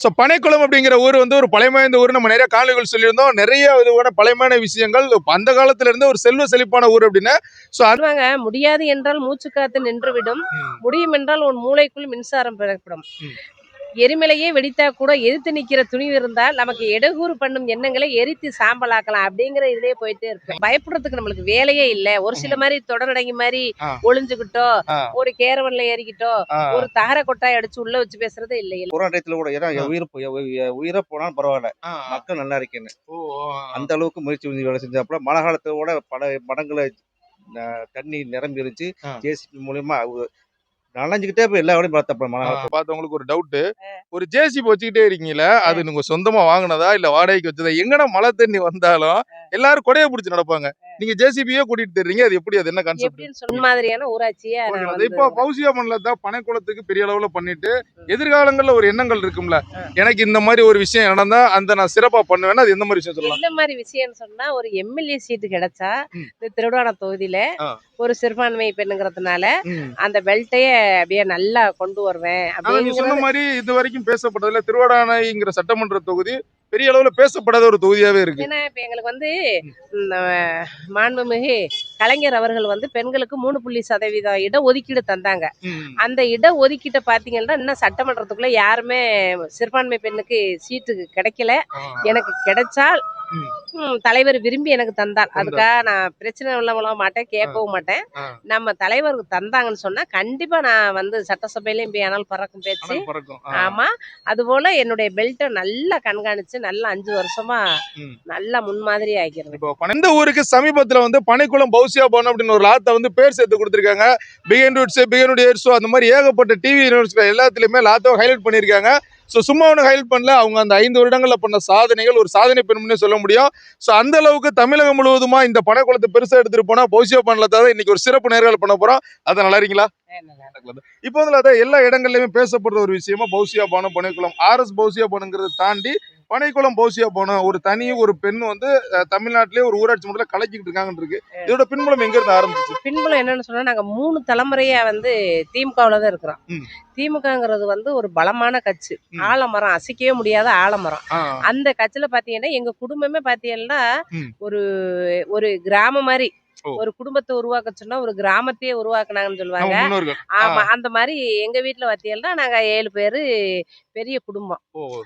So Panaikulam அப்படிங்கிற ஊர் வந்து ஒரு பழமைவாய்ந்த ஊர் நம்ம நிறைய காணொலிகள் சொல்லியிருந்தோம். நிறைய விதமான பழமையான விஷயங்கள். அந்த காலத்துல இருந்து ஒரு செல்வ செழிப்பான ஊர் அப்படின்னு. ஸோ அது சொல்லுவாங்க முடியாது என்றால் மூச்சு காத்து நின்றுவிடும் முடியும் என்றால் உன் மூளைக்குள் மின்சாரம் பிறப்பிடும். எரிமலையே வெடித்தா கூட எதிர்த்து நிக்கிற துணிவு இருந்தால் நமக்கு எடகூறு பண்ணும் எண்ணங்களை எரித்து சாம்பலாக்கலாம் அப்படிங்கிற இதுலயே போயிட்டே இருப்பேன் பயப்படுறதுக்கு நம்மளுக்கு வேலையே இல்ல ஒரு சில மாதிரி தொடரடங்கி மாதிரி. ஒளிஞ்சுக்கிட்டோ ஆ. ஒரு கேரவன்ல ஏறிக்கிட்டோ ஒரு தகர கொட்டாய் அடிச்சு உள்ள வச்சு பேசுறதே இல்லை போராட்டத்துல கூட ஏன்னா. உயிர் உயிரை போனாலும் பரவாயில்ல மக்கள் நல்லா இருக்கேன்னு. அந்த அளவுக்கு முயற்சி பண்ணி வேலை செஞ்சப்பல மழை காலத்தோட பல மடங்குல ந- தண்ணி நிரம்பி இருந்துச்சு. ஜேசிபி மூலியமா நனைஞ்சுக்கிட்டே போய் எல்லா வேலையும் பார்த்தப்ப பார்த்தவங்களுக்கு ஒரு டவுட் ஒரு ஜேசிபி வச்சுக்கிட்டே இருக்கீங்களே அது நீங்க சொந்தமா வாங்குனதா இல்ல வாடகைக்கு வச்சதா? எங்கன மழை தண்ணி வந்தாலும் எல்லாரும் கொடையை பிடிச்சு நடப்பாங்க. நீங்க ஜேசிபியே கூட்டிட்டு தெரிறீங்க அது எப்படி அது என்ன கான்செப்ட் சொன்ன மாதிரியான ஊராட்சியா இப்போ பௌசியா பண்ணல தான் பனைக்குளத்துக்கு பெரிய அளவுல பண்ணிட்டு எதிர்காலங்கள்ல ஒரு எண்ணங்கள் இருக்கும்ல. எனக்கு இந்த மாதிரி ஒரு விஷயம் நடந்தா அந்த நான் சிறப்பா பண்ணுவேன்னா அது எந்த மாதிரி விஷயம் சொல்லலாம்? எந்த மாதிரி விஷயம்னு சொன்னா ஒரு எம்எல்ஏ சீட்டு கிடைச்சா. இந்த திருவிழா தொகுதியில. ஒரு சிறுபான்மை பெண்ணுங்கிறதுனால. அந்த பெல்ட்டைய அப்படியே நல்லா கொண்டு வருவேன் அப்படிங்கிற சொன்ன மாதிரி இது வரைக்கும் பேசப்பட்டதுல திருவாடானைங்கிற சட்டமன்ற தொகுதி பெரிய அளவுல பேசப்படாத ஒரு தொகுதியாவே இருக்கு ஏன்னா இப்ப எங்களுக்கு வந்து மாண்புமிகு கலைஞர் அவர்கள் வந்து பெண்களுக்கு மூணு புள்ளி சதவீதம் இட ஒதுக்கீடு தந்தாங்க. அந்த இட ஒதுக்கீட்டை பாத்தீங்கன்னா இன்னும் சட்டமன்றத்துக்குள்ள யாருமே சிறுபான்மை பெண்ணுக்கு சீட்டு கிடைக்கல. எனக்கு கிடைச்சால் தலைவர் விரும்பி எனக்கு தந்தார். அதுக்காக நான் பிரச்சனை உள்ளவங்களும் மாட்டேன் கேட்கவும் மாட்டேன். நம்ம தலைவருக்கு தந்தாங்கன்னு சொன்னா கண்டிப்பா நான் வந்து சட்டசபையிலயும் போய் ஆனால் பறக்கும் பேச்சு. ஆமா. அதுபோல என்னுடைய பெல்ட்டை நல்லா கண்காணிச்சு நல்லா அஞ்சு வருஷமா. நல்லா முன்மாதிரி பனை- இந்த ஊருக்கு சமீபத்துல வந்து பனைக்குளம் பௌசியா பவன் அப்படின்னு ஒரு லாத்தை வந்து பேர் சேர்த்து கொடுத்துருக்காங்க. பிகன் ரூட்ஸ் பிகன் ஏர்ஸோ அந்த மாதிரி ஏகப்பட்ட டிவி எல்லாத்துலயுமே லாத்தை ஹைலைட் பண்ணியிருக்காங்க. ஸோ சும்மா ஒன்று ஹைலைட் பண்ணல. அவங்க அந்த ஐந்து வருடங்கள்ல பண்ண சாதனைகள் ஒரு சாதனை பெண்மனே சொல்ல முடியும். ஸோ அந்த அளவுக்கு தமிழகம் முழுவதுமா இந்த பணக்குளத்தை பெருசா எடுத்துட்டு போனா போசியோ பண்ணல தான் இன்னைக்கு ஒரு சிறப்பு நேர்காணல் பண்ண போகிறோம் அதை நல்லா இருக்கீங்களா? இப்போ வந்து அதான் எல்லா இடங்கள்லயுமே பேசப்படுற ஒரு விஷயமா பௌசியா பானம் பனைக்குளம். ஆர்எஸ் பௌசியா பானுங்கிறத தாண்டி பனைக்குளம் பௌசியா பானம் ஒரு தனி ஒரு பெண் வந்து தமிழ்நாட்டிலே ஒரு ஊராட்சி மன்றத்தில் கலக்கிட்டு இருக்காங்கன்னு இருக்கு இதோட பின்புலம் எங்க இருந்து ஆரம்பிச்சிச்சு பின்புலம் என்னன்னு சொன்னா நாங்க மூணு தலைமுறையா வந்து திமுகவுல தான் இருக்கிறோம். திமுகங்கிறது வந்து ஒரு பலமான கட்சி. ஆலமரம் அசைக்கவே முடியாத ஆலமரம் அந்த கட்சியில பாத்தீங்கன்னா எங்க குடும்பமே பாத்தீங்கன்னா. ஒரு ஒரு கிராமம் மாதிரி. ஒரு குடும்பத்தை உருவாக்க சொன்னா ஒரு கிராமத்தையே உருவாக்குனாங்கன்னு சொல்லுவாங்க. ஆமா அந்த மாதிரி எங்க வீட்டுல பாத்தீங்கன்னா நாங்க ஏழு பேரு பெரிய குடும்பம்.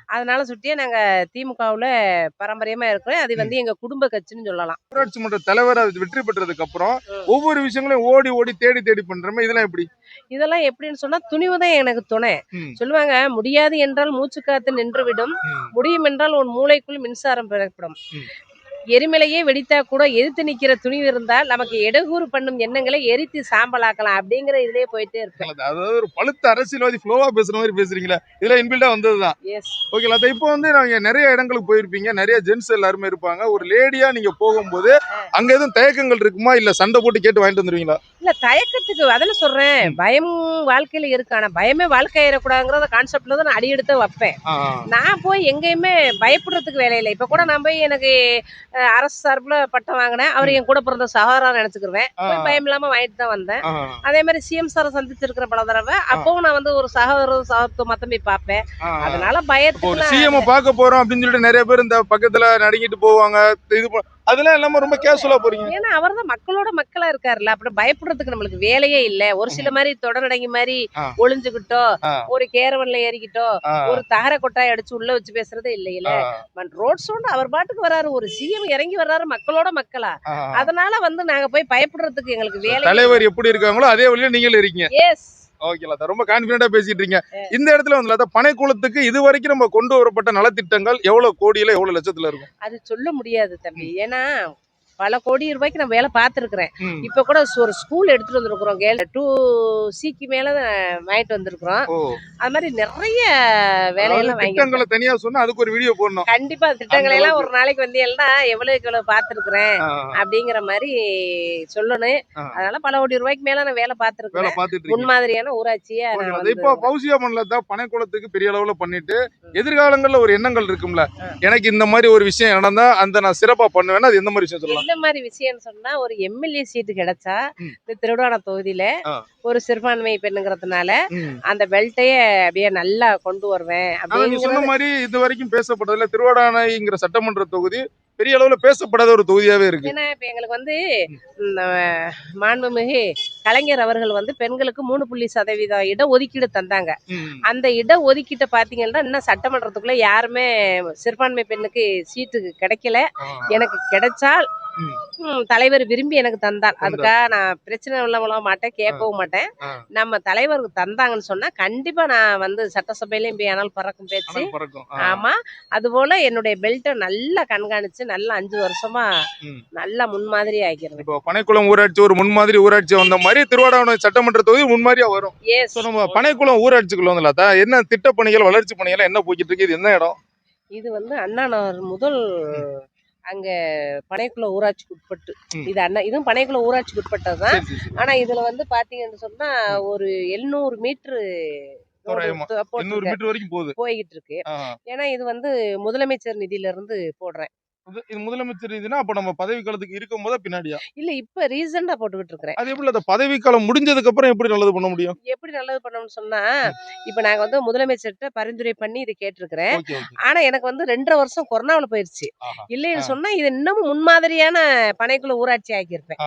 அதனால சுட்டியே நாங்க திமுகவுல பரம்பரையமா இருக்கிறோம். அது வந்து எங்க குடும்ப கட்சின்னு சொல்லலாம். ஊராட்சி மன்ற தலைவர் அது வெற்றி பெற்றதுக்கு அப்புறம். ஒவ்வொரு விஷயங்களையும் ஓடி ஓடி தேடி தேடி பண்றமே இதெல்லாம் எப்படி? இதெல்லாம் எப்படின்னு சொன்னா துணிவுதான் எனக்கு துணை. சொல்லுவாங்க முடியாது என்றால் மூச்சு காத்து நின்றுவிடும். முடியும் என்றால் உன் மூளைக்குள் மின்சாரம் பிறப்பிடும். எரிமலையே வெடித்தா கூட எதிர்த்து நிக்கிற துணிவு இருந்தால் நமக்கு எடகூறு பண்ணும் எண்ணங்களை எரித்து சாம்பலாக்கலாம் அப்படிங்கிற இதுலயே போயிட்டே இருப்பேன் அதாவது ஒரு பழுத்த அரசியல்வாதி ஃப்ளோவா பேசுற மாதிரி பேசுறீங்களா இதெல்லாம் இன்பில்டா வந்ததுதான். ஓகேங்களா அதை இப்போ வந்து நாங்க நிறைய இடங்களுக்கு போயிருப்பீங்க நிறைய ஜென்ஸ் எல்லாருமே இருப்பாங்க. ஒரு லேடியா நீங்க போகும்போது அங்க எதுவும் தயக்கங்கள் இருக்குமா? இல்ல சண்டை போட்டு கேட்டு வாங்கிட்டு வந்துருவீங்களா? இல்ல தயக்கத்துக்கு அதில் சொல்றேன். பயம் வாழ்க்கையில இருக்கு. ஆனா பயமே வாழ்க்கை ஏறக்கூடாதுங்கிற கான்செப்ட்ல தான் நான் அடி எடுத்து வைப்பேன். நான் போய் எங்கேயுமே பயப்படுறதுக்கு வேலை இல்லை. இப்ப கூட நான் போய் எனக்கு அரசு சார்பில் பட்டம் வாங்கினேன். அவர் என் கூட பிறந்த சகோதரா நினைச்சுக்கிருவேன். போய் பயம் இல்லாம வாங்கிட்டு தான் வந்தேன். அதே மாதிரி சிஎம் சாரை சந்திச்சிருக்கிற பல தடவை அப்பவும் நான் வந்து ஒரு சகோதர சகோதரத்தை மத்தம் போய் பார்ப்பேன். அதனால பயத்துக்கு சிஎம் பார்க்க போறோம் அப்படின்னு சொல்லிட்டு நிறைய பேர் இந்த பக்கத்துல நடுங்கிட்டு போவாங்க. இது அதெல்லாம் இல்லாம ரொம்ப கேஷுவலா போறீங்க. ஏன்னா அவர் தான் மக்களோட மக்களா இருக்காருல்ல. அப்படி பயப்படுறதுக்கு நம்மளுக்கு வேலையே இல்ல. ஒரு சில மாதிரி தொடரடங்கி மாதிரி. ஒளிஞ்சுக்கிட்டோ ஆ. ஒரு கேரவன்ல ஏறிக்கிட்டோ ஒரு தகர கொட்டாய் அடிச்சு உள்ள வச்சு பேசுறதே இல்லையில ரோட் சோண்டு அவர் பாட்டுக்கு வராரு. ஒரு சிஎம் இறங்கி வர்றாரு மக்களோட மக்களா. அதனால வந்து நாங்க போய் பயப்படுறதுக்கு எங்களுக்கு வேலை தலைவர் எப்படி இருக்காங்களோ அதே வழியில நீங்களும் இருக்கீங்க. எஸ் ஓகேலா ரொம்ப கான்பிடண்டா பேசிட்டு இருக்கீங்க இந்த இடத்துல வந்து லதா, பனைக்குளத்துக்கு இது வரைக்கும் நம்ம கொண்டு வரப்பட்ட நலத்திட்டங்கள் எவ்வளவு கோடியில எவ்வளவு லட்சத்துல இருக்கும்? அது சொல்ல முடியாது தம்பி. ஏன்னா பல கோடி ரூபாய்க்கு நான் வேலை பார்த்துருக்குறேன். இப்ப கூட ஒரு ஸ்கூல் எடுத்துட்டு வந்திருக்கிறோம் கேள் டூ சிக்கு மேல வாங்கிட்டு வந்திருக்கிறோம். அது மாதிரி நிறைய வேலையெல்லாம் திட்டங்களை தனியா சொன்னா அதுக்கு ஒரு வீடியோ போடணும். கண்டிப்பா திட்டங்களை எல்லாம் ஒரு நாளைக்கு வந்து எல்லாம் எவ்வளவுக்கு எவ்வளவு பார்த்துருக்குறேன் அப்படிங்கிற மாதிரி சொல்லணும். அதனால பல கோடி ரூபாய்க்கு மேல நான் வேலை பார்த்துருக்கேன் முன்மாதிரியான ஊராட்சியா இப்போ பௌசியா பண்ணல தான் பனைக்குளத்துக்கு பெரிய அளவுல பண்ணிட்டு எதிர்காலங்கள்ல ஒரு எண்ணங்கள் இருக்கும்ல. எனக்கு இந்த மாதிரி ஒரு விஷயம் நடந்தா அந்த நான் சிறப்பா பண்ணுவேன்னா அது எந்த மாதிரி விஷயம் சொல்லலாம்? இந்த மாதிரி விஷயம்னு சொன்னா ஒரு எம்எல்ஏ சீட்டு கிடைச்சா. இந்த திருவிழா தொகுதியில. ஒரு சிறுபான்மை பெண்ணுங்கிறதுனால. அந்த பெல்ட்டையே அப்படியே நல்லா கொண்டு வருவேன் அப்படிங்கிற சொன்ன மாதிரி இது வரைக்கும் பேசப்பட்டதுல திருவாடானைங்கிற சட்டமன்ற தொகுதி பெரிய அளவுல பேசப்படாத ஒரு தொகுதியாவே இருக்கு ஏன்னா இப்ப எங்களுக்கு வந்து மாண்புமிகு கலைஞர் அவர்கள் வந்து பெண்களுக்கு மூணு புள்ளி சதவீதம் இட ஒதுக்கீடு தந்தாங்க. அந்த இட ஒதுக்கீட்டை பாத்தீங்கன்னா இன்னும் சட்டமன்றத்துக்குள்ள யாருமே சிறுபான்மை பெண்ணுக்கு சீட்டு கிடைக்கல. எனக்கு கிடைச்சால் தலைவர் விரும்பி எனக்கு தந்தார். அதுக்காக நான் பிரச்சனை உள்ளவங்கள மாட்டேன் கேட்கவும் மாட்டேன். நம்ம தலைவருக்கு தந்தாங்கன்னு சொன்னா கண்டிப்பா நான் வந்து சட்டசபையிலயும் போய் ஆனால் பறக்கும் பேச்சு. ஆமா. அதுபோல என்னுடைய பெல்ட்டை நல்லா கண்காணிச்சு நல்லா அஞ்சு வருஷமா. நல்லா முன்மாதிரி ஆக்கிறேன் இப்போ பனைக்குளம் ஊராட்சி ஒரு முன்மாதிரி ஊராட்சி வந்த மாதிரி திருவாடானை சட்டமன்ற தொகுதி முன்மாதிரியா வரும். நம்ம பனைக்குளம் ஊராட்சிக்குள்ள வந்து என்ன திட்டப்பணிகள் வளர்ச்சி பணிகள் என்ன போய்கிட்டு இருக்கு? இது என்ன இடம்? இது வந்து அண்ணா முதல் அங்க பனைக்குள்ள ஊராட்சிக்கு உட்பட்டு. இது அண்ணா இதுவும் பனைக்குள்ள ஊராட்சிக்கு உட்பட்டதுதான். சரி, சரி, சரி. ஆனா இதுல வந்து பாத்தீங்கன்னு சொன்னா ஒரு எழுநூறு போகுது. போய்கிட்டு இருக்கு. ஏன்னா இது வந்து முதலமைச்சர் நிதியில இருந்து போடுறேன். இது முதலமைச்சர் இதுனா அப்ப நம்ம பதவி காலத்துக்கு இருக்கும் போதா பின்னாடியா இல்ல இப்ப ரீசெண்டா போட்டுக்கிட்டு இருக்கிறேன் அது எப்படி அந்த பதவி காலம் முடிஞ்சதுக்கு அப்புறம் எப்படி நல்லது பண்ண முடியும் எப்படி நல்லது பண்ணணும்னு சொன்னா இப்ப நாங்க வந்து முதலமைச்சர்கிட்ட பரிந்துரை பண்ணி இது கேட்டிருக்கிறேன் ஆனா எனக்கு வந்து ரெண்டரை வருஷம் கொரோனாவுல போயிருச்சு. இல்லைன்னு. சொன்னா இது இன்னமும் முன்மாதிரியான பனைக்குள்ள ஊராட்சி ஆக்கியிருப்பேன்.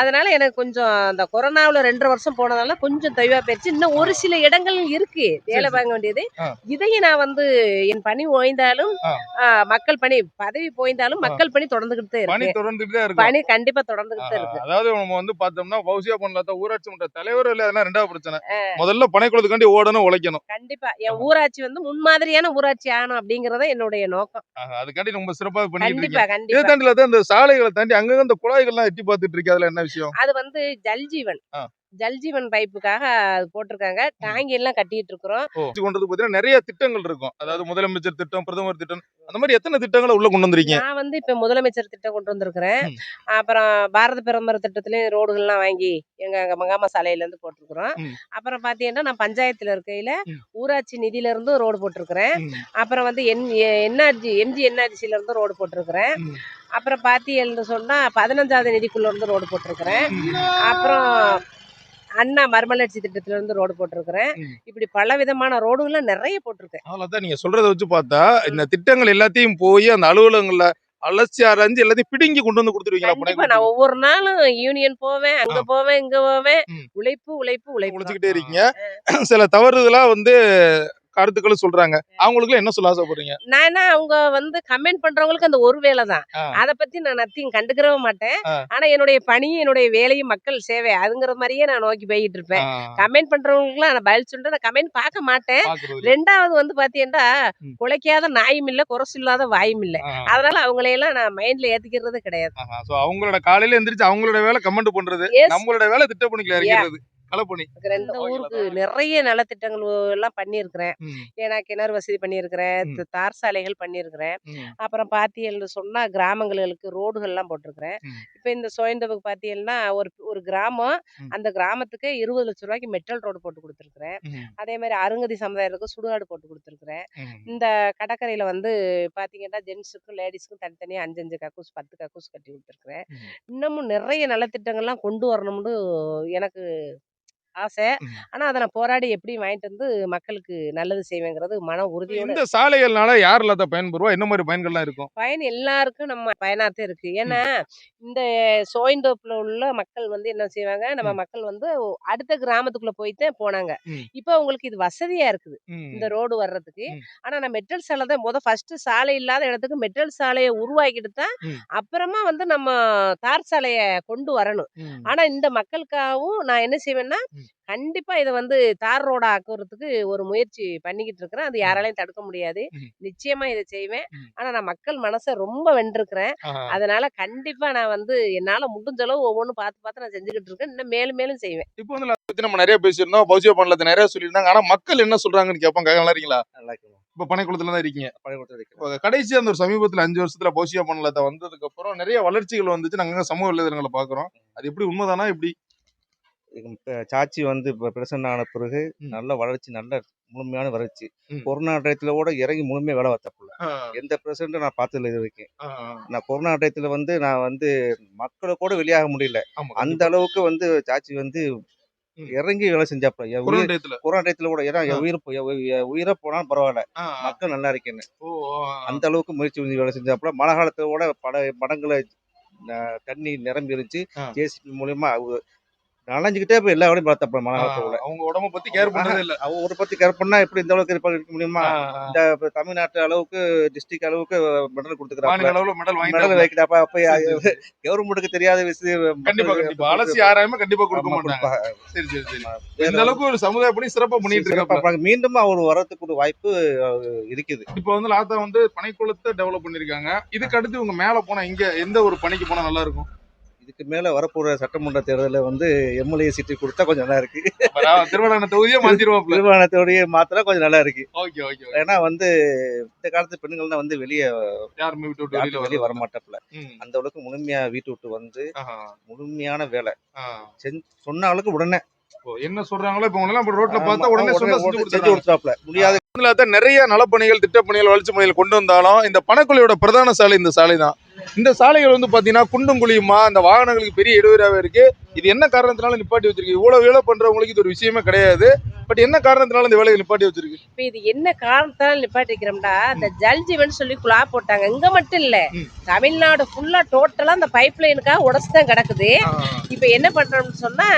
அதனால எனக்கு கொஞ்சம் அந்த கொரோனாவுல ரெண்டரை வருஷம் போனதால கொஞ்சம் தெளிவா போயிருச்சு இன்னும் ஒரு சில இடங்கள் இருக்கு வேலை. வாங்க வேண்டியது. இதையும் நான் வந்து என் பணி ஓய்ந்தாலும் மக்கள் பணி பதவி போய்ந்தாலும் ஆ. மக்கள் பணி தொடர்ந்துகிட்டு பணி இருக்கு. தொடர்ந்துட்டு தான் இருக்கும் பணி கண்டிப்பா தொடர்ந்துகிட்டு. இருக்கு. அதாவது நம்ம வந்து பார்த்தோம்னா பௌசியா பண்ணலாத ஊராட்சி மன்ற தலைவர் இல்ல அதெல்லாம் ரெண்டாவது பிரச்சனை. முதல்ல பனைக்குளத்துக்காண்டி ஓடணும் உழைக்கணும். கண்டிப்பா. என் ஊராட்சி வந்து முன்மாதிரியான ஊராட்சி ஆகணும் அப்படிங்கறத என்னுடைய நோக்கம். அதுக்காண்டி ரொம்ப சிறப்பாக பண்ணிட்டு இருக்கீங்க. கண்டிப்பா இதை கண்டிப்பா தாண்டி இல்லாத இந்த சாலைகளை தாண்டி அங்கங்க இந்த குழாய்கள்லாம் எட்டி பார்த்துட்டு இருக்கு அதுல என்ன விஷயம்? அது வந்து ஜல்ஜீவன். ஜல்ஜீவன் பைப்புக்காக அது போட்டிருக்காங்க. டாங்கி எல்லாம் கட்டிட்டு இருக்கிறோம் கொண்டது பாத்தீங்கன்னா நிறைய திட்டங்கள் இருக்கும். அதாவது முதலமைச்சர் திட்டம் பிரதமர் திட்டம் அந்த மாதிரி எத்தனை திட்டங்களை உள்ள கொண்டு வந்திருக்கீங்க? நான் வந்து இப்ப முதலமைச்சர் திட்டம் கொண்டு வந்திருக்கிறேன். அப்புறம் பாரத பிரதமர் திட்டத்திலயும் ரோடுகள்லாம் வாங்கி எங்க அங்க மங்காமா சாலையில இருந்து போட்டிருக்கிறோம். அப்புறம் பாத்தீங்கன்னா நான் பஞ்சாயத்துல இருக்கையில. ஊராட்சி நிதியில இருந்து ரோடு போட்டிருக்கிறேன். அப்புறம் வந்து என் என்ஆர்ஜி எம்ஜி என்ஆர்ஜில இருந்து ரோடு போட்டிருக்கிறேன். அப்புறம் பாத்தீங்கன்னு சொன்னா பதினஞ்சாவது நிதிக்குள்ள இருந்து ரோடு போட்டிருக்கிறேன். அப்புறம் அண்ணா மறுமலர்ச்சி திட்டத்துல இருந்து ரோடு போட்டிருக்கிறேன். இப்படி பல விதமான ரோடுகள்லாம் நிறைய போட்டிருக்கேன் அவ்வளவுதான் நீங்க சொல்றத வச்சு பார்த்தா இந்த திட்டங்கள் எல்லாத்தையும் போய் அந்த அலுவலகங்கள்ல அலசி ஆராய்ஞ்சு எல்லாத்தையும் பிடுங்கி கொண்டு வந்து கொடுத்துருவீங்களா நான் ஒவ்வொரு நாளும் யூனியன் போவேன் அங்க. போவேன் இங்க போவேன். உழைப்பு உழைப்பு உழைப்பு முடிச்சுக்கிட்டே இருக்கீங்க. சில தவறுதலா வந்து கருத்துக்களும் சொல்றாங்க. அவங்களுக்கு என்ன சொல்ல ஆசைப்படுறீங்க? நான் அவங்க வந்து கமெண்ட் பண்றவங்களுக்கு அந்த ஒரு வேலை தான். அத பத்தி நான் நத்திங் கண்டுக்கிறவே மாட்டேன். ஆனா என்னுடைய பணியும் என்னுடைய வேலையும் மக்கள் சேவை அதுங்கிற மாதிரியே நான் நோக்கி போயிட்டு இருப்பேன். கமெண்ட் பண்றவங்களுக்குலாம் நான் பதில் சொல்லிட்டு நான் கமெண்ட் பார்க்க மாட்டேன். ரெண்டாவது வந்து பாத்தீங்கன்னா. குலைக்காத நாயும் இல்ல குறைசு இல்லாத வாயும் இல்ல. அதனால அவங்களையெல்லாம் நான் மைண்ட்ல ஏத்திக்கிறது கிடையாது. அவங்களோட காலையில எந்திரிச்சு அவங்களோட வேலை கமெண்ட் பண்றது. நம்மளோட வேலை திட்டப்பணிகளை இறக்கிறது களப்பணி இந்த ஊருக்கு. நிறைய நலத்திட்டங்கள் எல்லாம் பண்ணியிருக்கிறேன். ஏன்னா கிணறு வசதி பண்ணியிருக்கிறேன் தார் சாலைகள் பண்ணியிருக்கிறேன். அப்புறம் பார்த்தீங்கன்னு சொன்னா கிராமங்களுக்கு ரோடுகள்லாம் போட்டிருக்கிறேன். இப்போ இந்த சோயந்தவுக்கு பார்த்தீங்கன்னா ஒரு ஒரு கிராமம். அந்த கிராமத்துக்கு இருபது லட்ச ரூபாய்க்கு மெட்டல் ரோடு போட்டு கொடுத்துருக்குறேன். அதே மாதிரி அருங்கதி சமுதாயத்துக்கு சுடுகாடு போட்டு கொடுத்துருக்குறேன். இந்த கடற்கரையில வந்து பார்த்தீங்கன்னா ஜென்ஸுக்கும் லேடிஸ்க்கும் தனித்தனியாக அஞ்சு அஞ்சு கக்கூஸ் பத்து கக்கூஸ் கட்டி கொடுத்துருக்குறேன். இன்னமும் நிறைய நலத்திட்டங்கள்லாம் கொண்டு வரணும்னு எனக்கு ஆசை. ஆனா அதை நான் போராடி எப்படி வாங்கிட்டு வந்து மக்களுக்கு நல்லது செய்வேங்கிறது மன உறுதியோட இந்த சாலைகள்னால யார் இல்லாத பயன்பெறுவா என்ன மாதிரி பயன்கள்லாம் இருக்கும் பயன் எல்லாருக்கும் நம்ம பயனாத்தே இருக்கு ஏன்னா இந்த சோயந்தோப்புல உள்ள மக்கள் வந்து என்ன செய்வாங்க நம்ம. மக்கள் வந்து அடுத்த கிராமத்துக்குள்ள போய்தான் போனாங்க. இப்போ உங்களுக்கு இது வசதியா இருக்குது இந்த ரோடு வர்றதுக்கு. ஆனா நான் மெட்டல் சாலை தான் முத ஃபர்ஸ்ட் சாலை இல்லாத இடத்துக்கு மெட்டல் சாலையை உருவாக்கிட்டு தான். அப்புறமா வந்து நம்ம தார் சாலைய கொண்டு வரணும். ஆனா இந்த மக்களுக்காகவும் நான் என்ன செய்வேன்னா. கண்டிப்பா இதை வந்து தார் ரோடா ஆக்குறதுக்கு ஒரு முயற்சி பண்ணிக்கிட்டு இருக்கிறேன். அது யாராலையும் தடுக்க முடியாது. நிச்சயமா இதை செய்வேன். ஆனா நான் மக்கள் மனசை ரொம்ப வென்றிருக்கிறேன். அதனால கண்டிப்பா நான் வந்து என்னால முடிஞ்ச அளவு ஒவ்வொன்றும் பார்த்து பார்த்து நான் செஞ்சுக்கிட்டு இருக்கேன். இன்னும் மேலும் மேலும் செய்வேன். இப்போ வந்து பத்தி நம்ம நிறைய பேசியிருந்தோம். பௌசிய பண்ணலத்தை நிறைய சொல்லியிருந்தாங்க. ஆனா மக்கள் என்ன சொல்றாங்கன்னு கேட்பாங்க நல்லா இருக்கீங்களா? நல்லா இப்ப பனைக்குளத்துல தான் இருக்கீங்க. இப்ப கடைசியா அந்த ஒரு சமீபத்துல அஞ்சு வருஷத்துல பௌசியா பண்ணலத்தை வந்ததுக்கு அப்புறம் நிறைய வளர்ச்சிகள் வந்துச்சு. நாங்க சமூக வலைதளங்களை பாக்குறோம் அது எப்படி உண்மைதானா? எப்படி? சாட்சி வந்து இப்போ பிரசன்ட் ஆன பிறகு. நல்ல வளர்ச்சி நல்ல முழுமையான வளர்ச்சி. கொரோனா டயத்தில் கூட இறங்கி முழுமையாக வேலை பார்த்தப்பல ஆ, எந்த பிரசிடண்ட்டும் நான் பார்த்ததில்ல இது வரைக்கும். நான் கொரோனா டயத்தில் வந்து நான் வந்து மக்களை கூட வெளியாக முடியல அந்த. அளவுக்கு வந்து சாட்சி வந்து. இறங்கி வேலை செஞ்சாப்புல என் கொரோனா டயத்துல. கூட ஏன்னா என். உயிர் உயிர் போனாலும் பரவாயில்ல. மக்கள் நல்லா இருக்கேன்னு. அந்த அளவுக்கு முயற்சி பண்ணி வேலை செஞ்சாப்புல மழை காலத்தோட பல மடங்களை ந- தண்ணி நிரம்பி இருந்துச்சு. ஜேசிபி மூலியமா நனைஞ்சுக்கிட்டே போய் எல்லா வேலையும் பார்த்தாப்புல மழை ஆ, காலத்தோட அவங்க உடம்ப பத்தி கேர் பண்றதே இல்ல. அவ ஒரு பத்தி கேர் பண்ணா எப்படி இந்த அளவுக்கு இருக்க முடியுமா. இந்த தமிழ்நாட்டு அளவுக்கு டிஸ்ட்ரிக்ட் அளவுக்கு மெடல் கொடுத்துக்கிறாங்க அளவுல மெடல் மெடல் வாங்கிட்டாங்க வைக்கிறாப்ப? அப்ப. கவர்மெண்ட்டுக்கு தெரியாத விஷயம் கண்டிப்பா கண்டிப்பா. அலசி ஆராயாம கண்டிப்பா கொடுக்க மாட்டாங்க. சரி சரி சரி. இந்த அளவுக்கு ஒரு சமுதாய பணி சிறப்பா பண்ணிட்டு இருக்காங்க. மீண்டும் அவர் வரதுக்கு ஒரு வாய்ப்பு இருக்குது. இப்ப வந்து லாத்தா வந்து பனைக்குளத்தை டெவலப் பண்ணிருக்காங்க இதுக்கு அடுத்து இவங்க மேல போனா இங்க எந்த ஒரு பணிக்கு போனா நல்லா இருக்கும்? இதுக்கு மேல வரப்போற சட்டமன்ற தேர்தலில் வந்து எம்எல்ஏ சீட்டு கொடுத்தா கொஞ்சம் நல்லா இருக்கு. திருவண்ணாமலை தொகுதியே மாத்திருவாப்ல நிர்வாகத்தோடைய மாத்திரம் கொஞ்சம் நல்லா இருக்கு. ஓகே ஓகே ஏன்னா வந்து இந்த காலத்து பெண்கள் தான் வந்து வெளியே யாருமே விட்டு விட்டு வெளியே வர மாட்டாப்புல அந்த அளவுக்கு முழுமையா வீட்டு விட்டு வந்து முழுமையான வேலை. செஞ்சு சொன்ன அளவுக்கு உடனே. என்ன சொல்றாங்களோ இப்ப எல்லாம் ரோட்ல பார்த்தா உடனே சொன்னா செஞ்சு கொடுத்தாப்புல முடியாத. நிறைய நலப்பணிகள் திட்டப்பணிகள் வளர்ச்சி பணிகள் கொண்டு வந்தாலும் இந்த பணக்குழியோட பிரதான சாலை இந்த சாலை தான் இந்த சாலைகள் வந்து பாத்தீங்கன்னா குண்டும் குழியுமா? அந்த வாகனங்களுக்கு பெரிய இடையூறாகவே இருக்கு. இது என்ன காரணத்தினால நிப்பாட்டி வச்சிருக்கு? இவ்வளவு வேலை பண்றவங்களுக்கு இது ஒரு விஷயமே கிடையாது. பட் என்ன காரணத்தினால இந்த வேலையை நிப்பாட்டி வச்சிருக்கு? இப்ப இது என்ன காரணத்தால நிப்பாட்டி வைக்கிறோம்னா இந்த ஜல் ஜீவன் சொல்லி குழா போட்டாங்க. இங்க மட்டும் இல்ல. தமிழ்நாடு ஃபுல்லா டோட்டலா அந்த பைப் லைனுக்காக உடச்சுதான் கிடக்குது. இப்ப என்ன பண்றோம்னு சொன்னா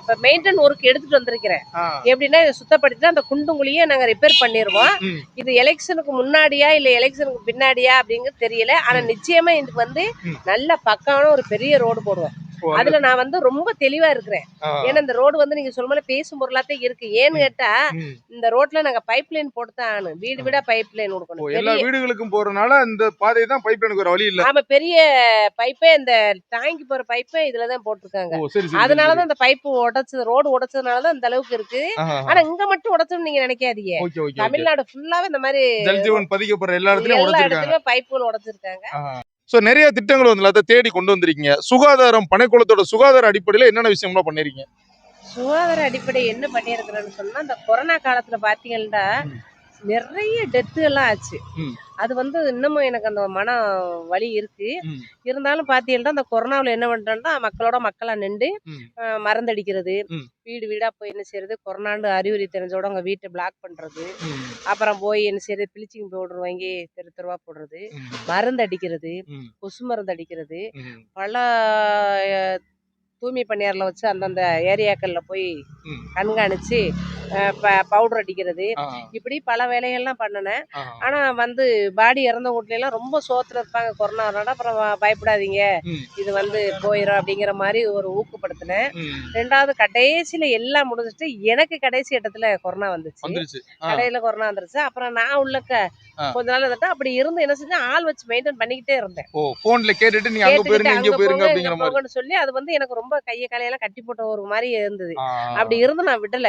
இப்ப மெயின்டைன் ஒர்க் எடுத்துட்டு வந்திருக்கிறேன். எப்படின்னா இதை சுத்தப்படுத்திட்டு அந்த குண்டுங்குழியை நாங்க ரிப்பேர் பண்ணிடுவோம் ம். இது எலெக்ஷனுக்கு முன்னாடியா இல்ல எலெக்ஷனுக்கு பின்னாடியா அப்படிங்கிறது தெரியல. ஆனா நிச்சயமா இதுக்கு வந்து. நல்ல பக்கான ஒரு பெரிய ரோடு போடுவோம். அதுல நான் வந்து ரொம்ப தெளிவா இருக்கிறேன். ஏன்னா இந்த ரோடு வந்து நீங்க சொல்ல பேசும் பொருளாத்தான் இருக்கு. ஏன்னு கேட்டா இந்த ரோட்ல நாங்க பைப் லைன் போட்டு தான் ஆகணும். வீடு வீடா பைப் லைன் கொடுக்கணும். எல்லா வீடுகளுக்கும் போறதுனால இந்த பாதை தான் பைப் எனக்கு ஒரு வழி இல்ல. ஆமா பெரிய பைப்பே இந்த டாங்கி போற பைப்பே இதுலதான் போட்டிருக்காங்க. அதனாலதான் இந்த பைப்பு உடைச்சது ரோடு உடைச்சதுனாலதான் இந்த அளவுக்கு இருக்கு. ஆனா இங்க மட்டும் உடைச்சோம்னு நீங்க நினைக்காதீங்க. தமிழ்நாடு ஃபுல்லாவே இந்த மாதிரி பதிக்கப்படுற எல்லா இடத்துலயுமே பைப்புகள் உடைச்சிருக்காங்க. சோ நிறைய திட்டங்கள் வந்து எல்லாத்தையும் தேடி கொண்டு வந்திருக்கீங்க. சுகாதாரம் பனைக்குளத்தோட சுகாதார அடிப்படையில என்னென்ன விஷயம்லாம் பண்ணிருக்கீங்க? சுகாதார அடிப்படை என்ன பண்ணியிருக்கிறேன்னு சொன்னா இந்த கொரோனா காலத்துல பாத்தீங்கன்னா நிறைய டெத்து எல்லாம் ஆச்சு. அது வந்து இன்னமும் எனக்கு அந்த மன வலி இருக்கு. இருந்தாலும் பாத்தீங்கன்னா அந்த கொரோனாவில் என்ன பண்ணிட்டோம்னா மக்களோட மக்களா நின்று. மருந்தடிக்கிறது. வீடு வீடா போய் என்ன செய்யறது கொரோனாண்டு அறிகுறி தெரிஞ்சோட அவங்க வீட்டை பிளாக் பண்றது. அப்புறம் போய் என்ன செய்யறது பிளீச்சிங் பவுடர் வாங்கி தெரு தெருவா போடுறது. மருந்து அடிக்கிறது. கொசு மருந்து அடிக்கிறது பல தூய்மை பணியாரில் வச்சு அந்தந்த ஏரியாக்கள்ல போய். கண்காணிச்சு பவுடர் அடிக்கிறது. இப்படி பல வேலைகள்லாம் பண்ணினேன். ஆனா வந்து பாடி இறந்த வீட்ல எல்லாம் ரொம்ப சோத்துல இருப்பாங்க. கொரோனாவோட அப்புறம் பயப்படாதீங்க. இது வந்து போயிடும் அப்படிங்கிற மாதிரி ஒரு ஊக்கப்படுத்தினேன். ரெண்டாவது கடைசியில எல்லாம் முடிஞ்சிட்டு எனக்கு கடைசி இடத்துல கொரோனா வந்துச்சு. கடையில கொரோனா வந்துருச்சு. அப்புறம் நான் உள்ளக்க. கொஞ்ச நாள் இருந்துட்டு அப்படி இருந்து என்ன செஞ்சேன் ஆள் வச்சு மெயின்டைன் பண்ணிக்கிட்டே இருந்தேன். ஓ போன்ல கேட்டுட்டு நீங்க அங்க போயிருங்க இங்க போயிருங்க அப்படிங்கிற மாதிரி. சொல்லி அது வந்து எனக்கு ரொம்ப கைய காலையெல்லாம் கட்டி போட்ட ஒரு மாதிரி இருந்தது. அப்படி இருந்து நான் விடல.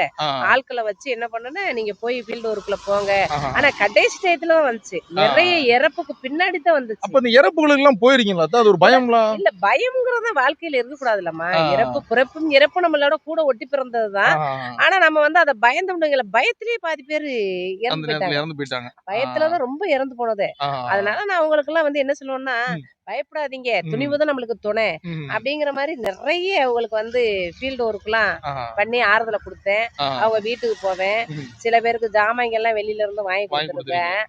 ஆட்களை வச்சு என்ன பண்ணேன்னா நீங்க போய் ஃபீல்டு ஒர்க்ல போங்க. ஆனா கடைசி டயத்துல வந்துச்சு. நிறைய இறப்புக்கு பின்னாடி தான் வந்துச்சு. அப்ப இந்த இறப்புகளுக்கு எல்லாம் போயிருக்கீங்களா அது ஒரு பயம்லாம் இல்ல பயம்ங்கிறத வாழ்க்கையில இருக்க கூடாதுல்லம்மா ஆ. இறப்பு பிறப்பும் இறப்பு நம்மளோட கூட ஒட்டி பிறந்ததுதான் ஆனா நம்ம வந்து அதை பயந்தவங்கள பயத்திலேயே பாதி பேர் இறந்து போயிட்டாங்க. பயத்துலதான் ரொம்ப இறந்து போனது அதனால நான் அவங்களுக்கு எல்லாம் வந்து என்ன சொல்லுவேன்னா. பயப்படாதீங்க. துணிவு தான் நம்மளுக்கு துணை. அப்படிங்கிற மாதிரி நிறைய அவங்களுக்கு வந்து ஃபீல்டு ஒர்க்லாம் பண்ணி ஆறுதலை கொடுத்தேன். அவங்க வீட்டுக்கு போவேன். சில பேருக்கு ஜாமாங்க எல்லாம் வெளியில இருந்து வாங்கி கொடுத்துருப்பேன்.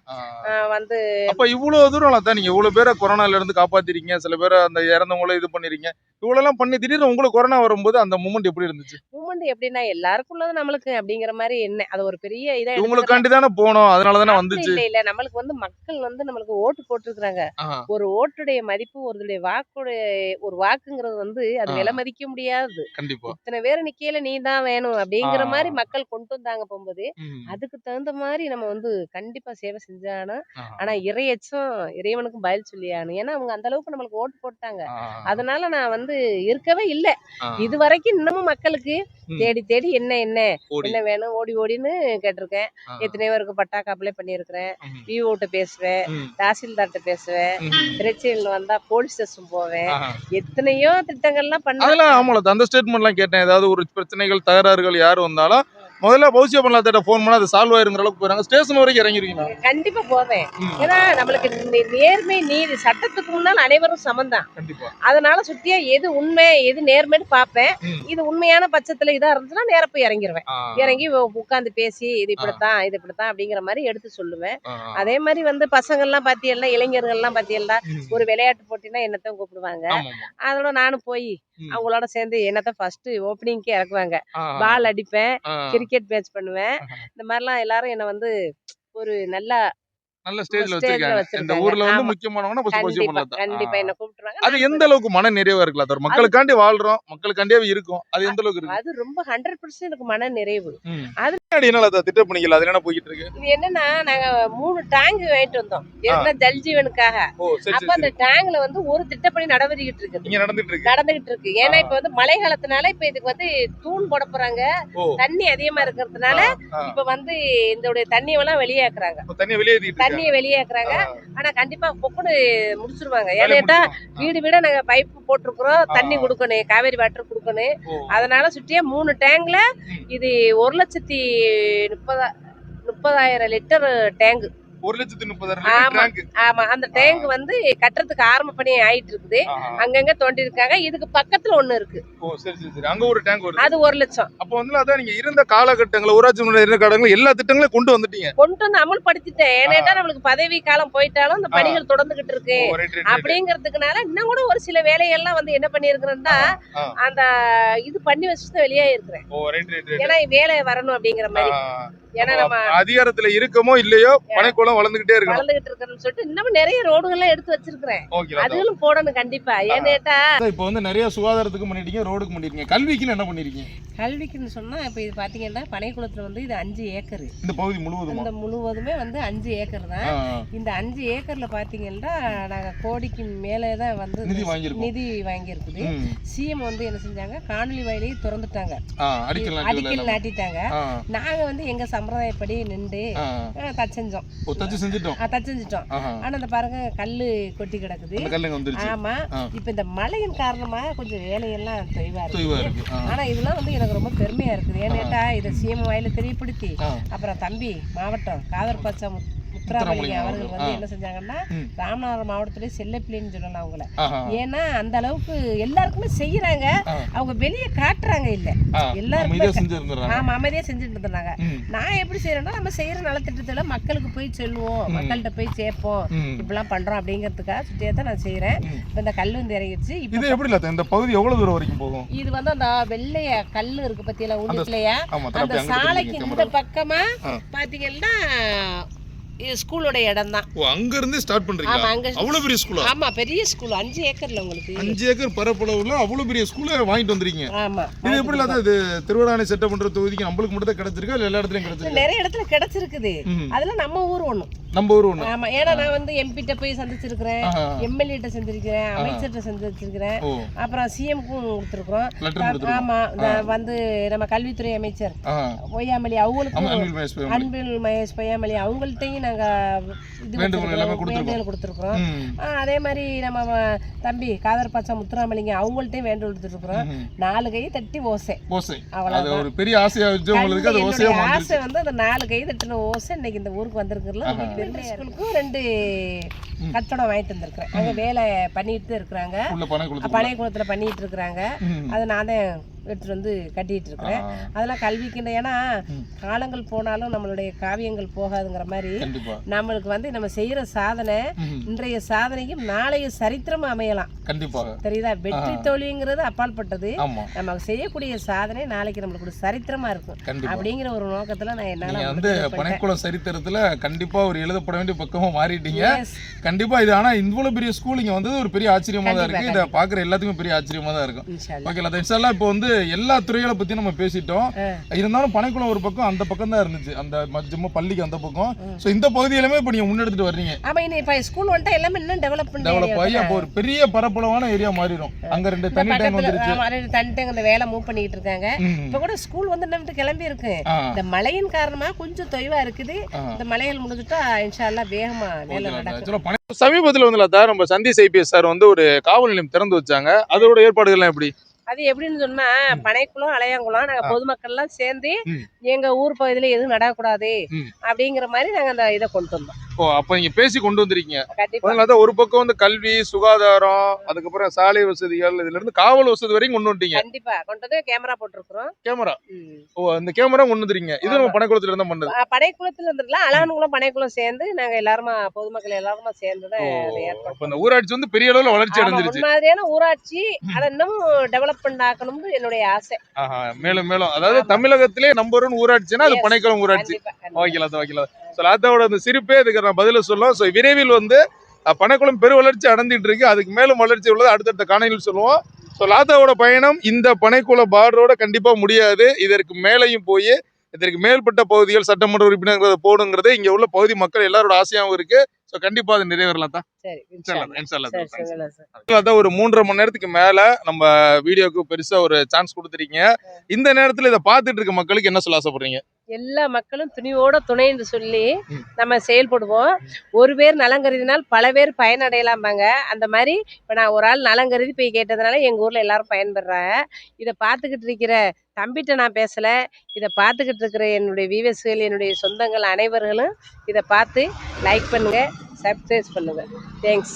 வந்து அப்ப இவ்வளவு தூரம் தான் நீங்க இவ்வளவு பேரை கொரோனால இருந்து காப்பாத்திருக்கீங்க சில பேரை அந்த இறந்தவங்கள இது பண்ணிருக்கீங்க இவ்வளவு எல்லாம் பண்ணி திடீர்னு உங்களுக்கு கொரோனா வரும்போது அந்த மூமெண்ட் எப்படி இருந்துச்சு? மூமெண்ட் எப்படின்னா எல்லாருக்கும் உள்ளது நம்மளுக்கு அப்படிங்கிற மாதிரி என்ன? அது ஒரு பெரிய இதா. இவங்களுக்காண்டி தானே போனோம். அதனால தானே அப்படி வந்துச்சு. இல்ல இல்ல. நம்மளுக்கு வந்து மக்கள் வந்து நம்மளுக்கு ஓட்டு போட்டிருக்கிறாங்க. ஆ, ஒரு ஓட்டுடைய மதிப்பு ஒருடைய வாக்குடைய ஒரு வாக்குங்கிறது வந்து அது. விலை மதிக்க முடியாது. கண்டிப்பா. இத்தனை பேர் நிக்கையில நீ தான் வேணும் அப்படிங்கிற. மாதிரி மக்கள் கொண்டு வந்தாங்க போகும்போது அதுக்கு தகுந்த மாதிரி நம்ம வந்து கண்டிப்பா சேவை செஞ்சானு ஆனா இறையச்சும் இறைவனுக்கும் பதில் சொல்லியானு. ஏன்னா அவங்க அந்த அளவுக்கு நம்மளுக்கு ஓட்டு போட்டாங்க. அதனால நான் வந்து இருக்கவே இல்ல. இது வரைக்கும் இன்னமும் மக்களுக்கு. தேடி தேடி என்ன என்ன. என்ன வேணும் ஓடி ஓடின்னு கேட்டிருக்கேன். ஆ, எத்தனையோ பேருக்கு பட்டாக்கு அப்ளை பண்ணியிருக்கிறேன். ம், விவோட்ட பேசுவேன். தாசில்தார்கிட்ட பேசுவேன். திருச்சியில் வந்தா போலீஸ் ஸ்டேஷன் போவேன். எத்தனையோ திட்டங்கள்லாம் பண்ண அதெல்லாம் ஆமால அந்த ஸ்டேட்மெண்ட்லாம் கேட்டேன். ஏதாவது ஒரு பிரச்சனைகள் தகராறுகள் யார் வந்தாலும் முதல்ல பௌசிய பண்ணலாத்திட்ட ஃபோன் பண்ணா அது சால்வ் ஆயிருங்கிற அளவுக்கு போறாங்க ஸ்டேஷன் வரைக்கும் இறங்கிருக்கீங்க கண்டிப்பா போவேன். ஏன்னா நம்மளுக்கு நேர்மை நீதி சட்டத்துக்கு முன்னால் அனைவரும் சமந்தான் கண்டிப்பா அதனால சுத்தியா எது உண்மை எது நேர்மைன்னு பார்ப்பேன் ம். இது உண்மையான பட்சத்துல இதா இருந்துச்சுன்னா நேர போய் இறங்கிருவேன் இறங்கி உட்காந்து பேசி இது இப்படித்தான் இது இப்படித்தான் அப்படிங்கிற மாதிரி எடுத்து சொல்லுவேன். அதே மாதிரி வந்து பசங்கள்லாம் பாத்தியல்ல இளைஞர்கள்லாம் பாத்தியல்ல ம். ஒரு விளையாட்டு போட்டினா என்னத்தான் கூப்பிடுவாங்க. அதோட நானும் போய். அவங்களோட சேர்ந்து என்னத்தான் ஃபர்ஸ்ட் ஓப்பனிங்க்கே இறக்குவாங்க. பால் அடிப்பேன் கிரிக்கெட் மேட்ச் பண்ணுவேன். இந்த மாதிரிலாம் எல்லாரும் என்ன வந்து ஒரு நல்ல நல்ல ஸ்டேஜ்ல வச்சிருக்காங்க. இந்த. ஊர்ல வந்து. முக்கியமானவங்க பௌசிய கண்டிப்பா பண்ணலாத்தான் கண்டிப்பா. என்ன கூப்பிட்டுருவாங்க? அது எந்த அளவுக்கு மன நிறைவா இருக்கலாம். அது ஒரு மக்களுக்காண்டி வாழ்றோம். மக்களுக்காண்டியே இருக்கும். அது எந்த அளவுக்கு இருக்கு? அது ரொம்ப ஹண்ட்ரட் பர்சன்ட் எனக்கு மன நிறைவு. அது- முன்னாடி என்ன அதை திட்ட பண்ணிக்கல? அது என்ன போய்கிட்டு இருக்கு இது என்னன்னா நாங்க மூணு டேங்க் வாங்கிட்டு வந்தோம். ஏன்னா ஜல்ஜீவனுக்காக அப்ப அந்த டேங்க்ல வந்து ஒரு திட்டப்பணி நடவடிக்கிட்டு இருக்குது இங்க நடந்துட்டு இருக்கு நடந்துகிட்டு இருக்கு ஏன்னா. இப்ப வந்து மழை காலத்தினால இப்ப இதுக்கு வந்து தூண் போட போறாங்க. தண்ணி அதிகமா இருக்கிறதுனால இப்ப வந்து இந்த தண்ணியெல்லாம் வெளியேக்குறாங்க வெளியேற்றிட்டு இருக்காங்க. தண்ணியை வெளியேக்குறாங்க. ஆனா கண்டிப்பா பொக்குன்னு முடிச்சிருவாங்க. ஏன்னா. வீடு வீட நாங்க பைப் போட்டிருக்கிறோம். தண்ணி கொடுக்கணும் காவேரி வாட்டர் கொடுக்கணும். அதனால சுற்றியா மூணு டேங்க்ல. இது ஒரு லட்சத்தி முப்பதா முப்பதாயிரம் லிட்டர் டேங்க். ஒரு லட்சத்தி முப்பதாயிரம் ஆமா. அந்த டேங்க் வந்து கட்டுறதுக்கு ஆரம்ப பணி ஆயிட்டு இருக்குது அங்கங்க தோண்டி இருக்காங்க இதுக்கு பக்கத்துல ஒண்ணு இருக்கு. ஓ சரி சரி சரி. அங்க ஒரு டேங்க் வருது. அது ஒரு லட்சம். அப்ப வந்து அதான் நீங்க இருந்த காலகட்டங்கள் ஊராட்சி மன்ற இருந்த காலங்கள் எல்லா திட்டங்களையும் கொண்டு வந்துட்டீங்க. கொண்டு வந்து அமல்படுத்திட்டேன். ஏன்னா நம்மளுக்கு பதவி காலம் போயிட்டாலும் இந்த பணிகள் தொடர்ந்துகிட்டு இருக்கு. அப்படிங்கறதுக்குனால இன்னும் கூட ஒரு சில வேலைகள்லாம் வந்து என்ன பண்ணிருக்கிறேன்னா. அந்த இது பண்ணி வச்சுட்டு வெளியே இருக்கிறேன் ஏன்னா வேலை வரணும் அப்படிங்கிற மாதிரி. ஏன்னா நம்ம அதிகாரத்துல இருக்கமோ இல்லையோ பனைக்குளம் வளர்ந்துகிட்டே இருக்கணும். வளர்ந்துகிட்டு இருக்கிறோம்னு சொல்லிட்டு இன்னமும் நிறைய ரோடுகள்லாம் எடுத்து வச்சிருக்கிறேன். அதுகளும் போடணும் கண்டிப்பா. ஏன்னு கேட்டா இப்போ வந்து நிறைய சுகாதாரத்துக்கு பண்ணிட்டீங்க ரோடுக்கு பண்ணிருக்கீங்க கல்விக்குன்னு என்ன பண்ணிருக்கீங்க? கல்விக்குன்னு சொன்னா இப்ப இது பாத்தீங்கன்னா பனைக்குளத்துல வந்து இது அஞ்சு ஏக்கர். இந்த பகுதி முழுவதுமா? இந்த முழுவதுமே வந்து அஞ்சு ஏக்கர் தான். இந்த அஞ்சு ஏக்கர்ல பாத்தீங்கன்னா நாங்க கோடிக்கு மேலே தான் வந்து நிதி வாங்கியிருக்கோம். நிதி வாங்கியிருக்குது. சிஎம் வந்து என்ன செஞ்சாங்க காணொலி வாயிலேயே திறந்துட்டாங்க. அடிக்கல். நாட்டிட்டாங்க. ஆ, நாங்க வந்து எங்க சம்பிரதாயப்படி நின்று. தச்செஞ்சோம். தச்சு செஞ்சுட்டோம். ஆ, தச்செஞ்சிட்டோம் ஆஹா. ஆனா இந்த பாருங்க கல்லு கொட்டி கிடக்குது. அந்த கல்லுங்க வந்துருச்சு. ஆமா. இப்ப இந்த மழையின் காரணமா கொஞ்சம் வேலையெல்லாம் தொய்வா இருக்கு. ஆனா இதெல்லாம் வந்து எனக்கு ரொம்ப பெருமையா இருக்குது. ஏன்னு கேட்டா இதை சிஎம் வாயில தெரியப்படுத்தி. அப்புறம் தம்பி மாவட்டம் காதர் பச்சா முத்துராமலிங்கம் அவர்கள் வந்து. என்ன செஞ்சாங்கன்னா. ராமநாதபுரம் மாவட்டத்திலே செல்லப்பிள்ளைன்னு சொல்லலாம் அவங்கள. ஏன்னா அந்த அளவுக்கு எல்லாருக்குமே செய்யறாங்க. அவங்க வெளியே காட்டுறாங்க இல்ல செஞ்சிருந்துடுறாங்க ஆமா அமைதியா செஞ்சுட்டு இருந்தாங்க நான் எப்படி செய்யறேன்னா நம்ம செய்யற நலத்திட்டத்துல மக்களுக்கு போய் சொல்லுவோம். மக்கள்கிட்ட போய் சேர்ப்போம் ம். இப்படிலாம் பண்றோம் அப்படிங்கிறதுக்காக சுற்றியே தான் நான் செய்யறேன். இப்ப இந்த கல் வந்து இறங்கிடுச்சு இது எப்படி இந்த பகுதி எவ்வளவு தூரம் வரைக்கும் போகும் இது வந்து அந்த வெள்ளைய கல் இருக்கு பத்தியில உள்ள அந்த சாலைக்கு இந்த பக்கமா. பாத்தீங்கன்னா ஸ்கூலோட இடம் தான் ஓ அங்க இருந்து ஸ்டார்ட் ஆமா பண்றீங்களா அங்க அவ்வளவு பெரிய ஸ்கூலா? ஆமா பெரிய ஸ்கூல். அஞ்சு ஏக்கர்ல உங்களுக்கு அஞ்சு ஏக்கர் பரப்பளவுல அவ்வளவு பெரிய ஸ்கூல வாங்கிட்டு வந்திருக்கீங்க. ஆமா இது எப்படி இல்லாத இது திருவிழானை சட்டமன்ற தொகுதிக்கு நம்மளுக்கு மட்டும் தான் கிடைச்சிருக்கா? இல்ல எல்லா இடத்துலயும் கிடைச்சிருக்கா? நிறைய இடத்துல கிடைச்சிருக்குது. அதுல நம்ம ஊர் ஒண்ணு நம்ம ஊர் ஒண்ணு. ஆமா ஏன்னா நான் வந்து எம்பிட்ட போய் சந்திச்சிருக்கிறேன். ஆஹா. எம்எல்ஏட்ட செஞ்சிருக்கிறேன் அமைச்சர்கிட்ட செஞ்சிருக்கிறேன் ஓ. அப்புறம் சிஎம்க்கும் கொடுத்துருக்கோம். ஆமா வந்து நம்ம கல்வித்துறை அமைச்சர் பொய்யாமலி அவங்களுக்கும் அன்பில் மகேஷ் பொய்யாமலி அவங்கள்ட்டையும் நாங்க இது வேண்டுகோள் கொடுத்துருக்குறோம். அதே மாதிரி நம்ம தம்பி காதர் பாச்சா முத்துராமலிங்க அவங்கள்ட்டையும் வேண்டுகோள் கொடுத்துருக்குறோம். நாலு கை தட்டி ஓசை. ஓசை. அது அவ்வளவுதான் ஒரு பெரிய ஆசையா வச்சு உங்களுக்கு அது ஓசையா ஆசை வந்து அந்த நாலு கை தட்டின ஓசை இன்னைக்கு இந்த ஊருக்கு வந்திருக்குறதுல பெருமையா ஸ்கூலுக்கும் ரெண்டு கட்டடம் வாங்கிட்டு வந்திருக்கிறேன். அங்க வேலை பண்ணிட்டு இருக்கிறாங்க. பழைய குளத்துல பண்ணிட்டு இருக்கிறாங்க. அதை நான் தான் எடுத்துட்டு வந்து கட்டிட்டு இருக்கிறேன் அதெல்லாம் கல்விக்கு ஏன்னா காலங்கள் போனாலும் நம்மளுடைய காவியங்கள் போகாதுங்கிற மாதிரி நம்மளுக்கு வந்து நம்ம செய்யற சாதனை. இன்றைய சாதனைக்கும் நாளைய சரித்திரம் அமையலாம். கண்டிப்பாக தெரியுதா? வெற்றி தோல்விங்கிறது அப்பாற்பட்டது. நம்ம செய்யக்கூடிய சாதனை நாளைக்கு நம்மளுக்கு ஒரு சரித்திரமா இருக்கும். அப்படிங்கிற ஒரு நோக்கத்துல நான் என்னால வந்து பனைக்குளம் சரித்திரத்துல கண்டிப்பா ஒரு எழுதப்பட வேண்டிய பக்கமா மாறிட்டீங்க. கண்டிப்பா இது ஆனா இவ்வளவு பெரிய ஸ்கூல் இங்க வந்தது ஒரு பெரிய ஆச்சரியமா தான் கண்டிப்பா, இருக்கு. இதை பாக்குற எல்லாத்துக்கும் பெரிய ஆச்சரியமா தான் இருக்கும். ஓகே இப்போ வந்து எல்லா துறைகளை பத்தி நம்ம பேசிட்டோம். இருந்தாலும் பனைக்குளம் ஒரு பக்கம் அந்த பக்கம் தான் இருந்துச்சு. அந்த மஜ்ஜமா பள்ளிக்கு அந்த பக்கம். சோ இந்த பகுதியிலுமே இப்போ நீங்க முன்னெடுத்துட்டு வர்றீங்க. ஆமா இனி இப்ப ஸ்கூல் வந்துட்டா எல்லாமே இன்னும் டெவலப் டெவலப் ஆகி பண்ணி அப்போ ஒரு பெரிய பரப்பளவான ஏரியா மாறிடும். அங்க ரெண்டு தனி டேங்க் வந்துருச்சு. ஆமா ரெண்டு தனிட்டங்க இந்த வேலை மூவ் பண்ணிட்டு இருக்காங்க. இப்ப கூட ஸ்கூல் வந்து நம்ம கிளம்பி இருக்கு. இந்த மழையின் காரணமா கொஞ்சம் தொய்வா இருக்குது. இந்த மலைகள் முடிஞ்சுட்டா இன்ஷா அல்லாஹ் வேகமா வேலை. நடக்கும். சமீபத்துல வந்து நம்ம சந்தீஷ் ஐபிஎஸ் சார் வந்து ஒரு காவல் நிலையம் திறந்து வச்சாங்க. அதோட ஏற்பாடுகள்லாம் எப்படி? அது எப்படின்னு சொன்னா பனைக்குளம் அலையாங்குளம் நாங்க. பொதுமக்கள் எல்லாம் சேர்ந்து. எங்க ஊர் பகுதியில எதுவும் நடக்கூடாது. அப்படிங்கிற மாதிரி நாங்க அந்த இதை கொண்டு வந்தோம். ஓ அப்ப நீங்க பேசி கொண்டு வந்திருக்கீங்க. கண்டிப்பா. அதனால ஒரு பக்கம் வந்து கல்வி சுகாதாரம் அதுக்கப்புறம் சாலை வசதிகள் இதுல இருந்து காவல் வசதி வரைக்கும் கொண்டு வந்துட்டீங்க. கண்டிப்பா. கொண்டு வந்து கேமரா போட்டிருக்கிறோம். கேமரா. ஓ அந்த கேமரா கொண்டு வந்துறீங்க இது நம்ம ஆமா. பணக்குளத்துல இருந்தா பண்ணது. பனைக்குளத்துல இருந்துக்கலாம் அலானுக்குளம் பனைக்குளம் சேர்ந்து நாங்க எல்லாருமா பொதுமக்கள் எல்லாருமா சேர்ந்து தான் ஊராட்சி வந்து பெரிய அளவுல வளர்ச்சி அடைஞ்சிருச்சு. முன்மாதிரியான ஊராட்சி அதை இன்னும் டெவலப்மெண்ட் ஆக்கணும்னு என்னுடைய ஆசை. மேலும் மேலும். அதாவது. தமிழகத்திலே நம்பர் ஒன் ஊராட்சினா அது. பனைக்குளம் ஊராட்சி. வைக்கலாம் வைக்கலாம் ஸோ லாத்தாவோட அந்த சிரிப்பே இதுக்கு நான் பதில சொல்லுவோம் ஸோ விரைவில் வந்து பனைக்குளம் பெரு வளர்ச்சி அடைஞ்சிட்டு இருக்கு. அதுக்கு மேலும் வளர்ச்சி உள்ளது. அடுத்தடுத்த காணொலியில் சொல்லுவோம். ஸோ லாத்தாவோட பயணம் இந்த பனைக்குள பார்டரோட கண்டிப்பா முடியாது. இதற்கு மேலையும் போய் இதற்கு மேல்பட்ட பகுதிகள் சட்டமன்ற உறுப்பினர்கள் போடுங்கிறது இங்க உள்ள பகுதி மக்கள் எல்லாரோட ஆசையாகவும் இருக்கு. ஸோ கண்டிப்பா அது நிறைவேறலாம் தான். அதான் ஒரு மூன்றரை மணி நேரத்துக்கு மேல நம்ம வீடியோக்கு பெருசா ஒரு சான்ஸ் கொடுத்துருக்கீங்க. இந்த நேரத்துல இதை பார்த்துட்டு இருக்க மக்களுக்கு என்ன சொல்ல ஆசைப்படுறீங்க? எல்லா மக்களும் துணிவோட துணை என்று சொல்லி. நம்ம செயல்படுவோம். ஒரு பேர் நலம் கருதினால் பல பேர் பயனடையலாம்பாங்க. அந்த மாதிரி இப்போ நான் ஒரு ஆள் நலம் கருதி போய் கேட்டதுனால எங்கள் ஊரில் எல்லாரும் பயன்பெறாங்க இதை பார்த்துக்கிட்டு இருக்கிற தம்பிட்ட நான் பேசலை. இதை பார்த்துக்கிட்டு இருக்கிற என்னுடைய விவசாயிகள் என்னுடைய சொந்தங்கள் அனைவர்களும் இதை பார்த்து லைக் பண்ணுங்கள் சப்ஸ்கிரைப் பண்ணுங்கள் தேங்க்ஸ்